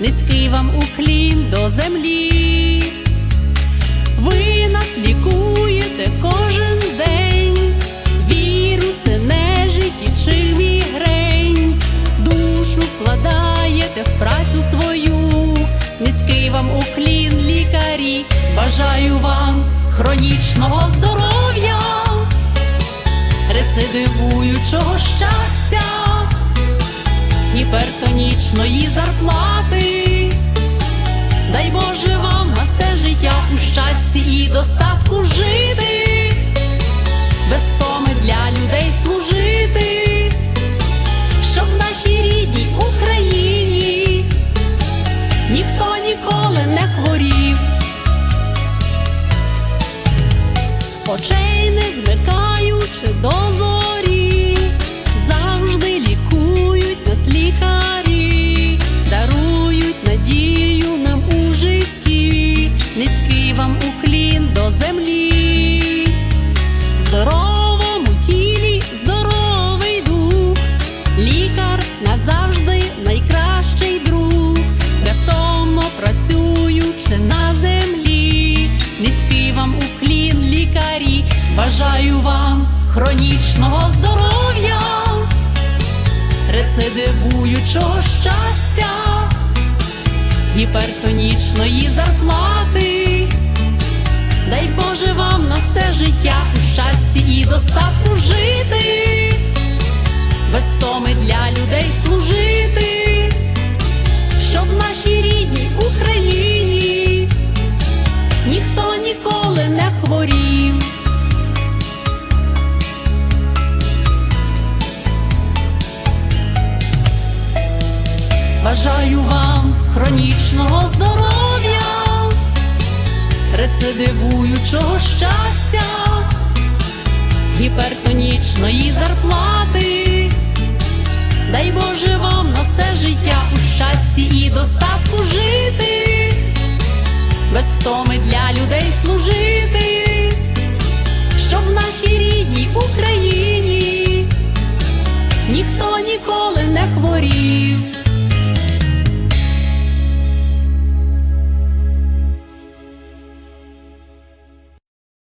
низький вам уклін до землі. Ви нас лікуєте кожен день, віруси, нежиті чи мігрень, душу вкладаєте в працю свою, низький вам уклін, лікарі, бажаю вам хронічного здоров'я, рецидивуючого щастя, гіпертонічної зарплати. У щасті і достатку жити, без втоми для людей служити, щоб в нашій рідній Україні ніхто ніколи не хворів, очей не змикаючи до зорі, здоровому тілі, здоровий дух, лікар назавжди найкращий друг, невтомно працюючи на землі, низький вам уклін, лікарі, бажаю вам хронічного здоров'я. Рецидивуючого щастя, гіпертонічної зарплати. Дай Боже вам на все життя у щасті і достатку жити, без втоми для людей служити, щоб в нашій рідній Україні ніхто ніколи не хворів. Бажаю вам хронічного здоров'я, рецидивуючого щастя, гіпертонічної зарплати. Дай Боже вам на все життя у щасті і достатку